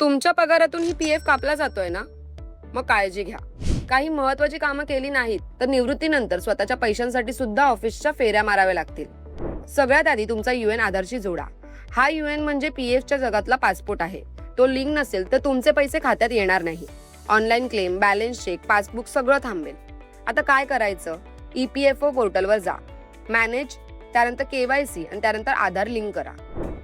तुमच्या पगारातून ही P F कापला जातोय ना? मग काळजी घ्या. काही महत्वाची कामं केली नाहीत तर निवृत्तीनंतर स्वतःच्या पैशांसाठी सुद्धा ऑफिसच्या फेऱ्या माराव्या लागतील. सगळ्यात आधी तुमचा युएन आधारशी जोडा. हा युएन म्हणजे पी एफच्या जगातला पासपोर्ट आहे. तो लिंक नसेल तर तुमचे पैसे खात्यात येणार नाही. Online claim balance check passbook सगळं थांबेल. आता काय करायचं? ई पी एफ ओ पोर्टलवर जा. मॅनेज त्यानंतर केवायसी आणि त्यानंतर आधार लिंक करा.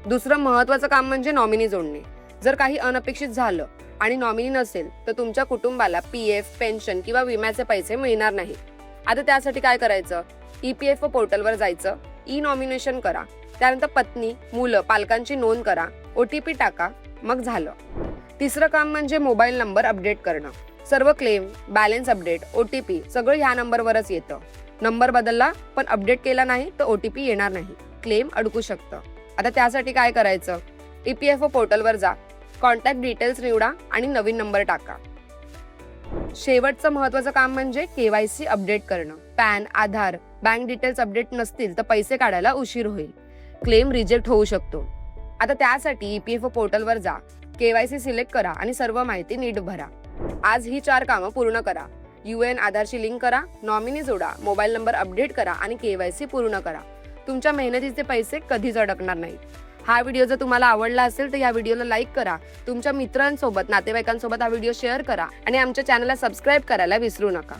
दुसरं महत्वाचं काम म्हणजे नॉमिनी जोडणे. जर काही अनपेक्षित झालं आणि नॉमिनी नसेल तर तुमच्या कुटुंबाला पी एफ पेन्शन किंवा विम्याचे पैसे मिळणार नाही. आता त्यासाठी काय करायचं? ई पी एफ ओ पोर्टलवर जायचं. ई नॉमिनेशन करा. त्यानंतर पत्नी मुलं पालकांची नोंद करा. ओ टी पी टाका. मग झालं. तिसरं काम म्हणजे मोबाईल नंबर अपडेट करणं. सर्व claim balance update O T P सगळं ह्या नंबरवरच येतं. नंबर बदलला पण अपडेट केला नाही तर ओ टी पी येणार नाही. क्लेम अडकू शकतं. आता त्यासाठी काय करायचं? ई पी एफ ओ पोर्टलवर जा. कॉन्टॅक्ट डिटेल्स निवडा आणि नवीन नंबर टाका. शेवटचं महत्वाचं काम म्हणजे केवायसी अपडेट करणं. PAN Aadhaar bank details update नसतील तर पैसे काढायला उशीर होईल. क्लेम रिजेक्ट होऊ शकतो. आता त्यासाठी ई पी एफ ओ पोर्टलवर जा. केवायसी सिलेक्ट करा आणि सर्व माहिती नीट भरा. आज ही चार कामं पूर्ण करा. युएन आधारशी लिंक करा नॉमिनी जोडा मोबाईल नंबर अपडेट करा आणि केवायसी पूर्ण करा. तुमच्या मेहनतीचे पैसे कधीच अडकणार नाहीत. हा व्हिडिओ जर तुम्हाला आवडला असेल तर या व्हिडिओला लाईक करा. तुमच्या मित्रांसोबत नातेवाईकांसोबत हा व्हिडिओ शेअर करा. आणि आमच्या चॅनलला सबस्क्राईब करायला विसरू नका.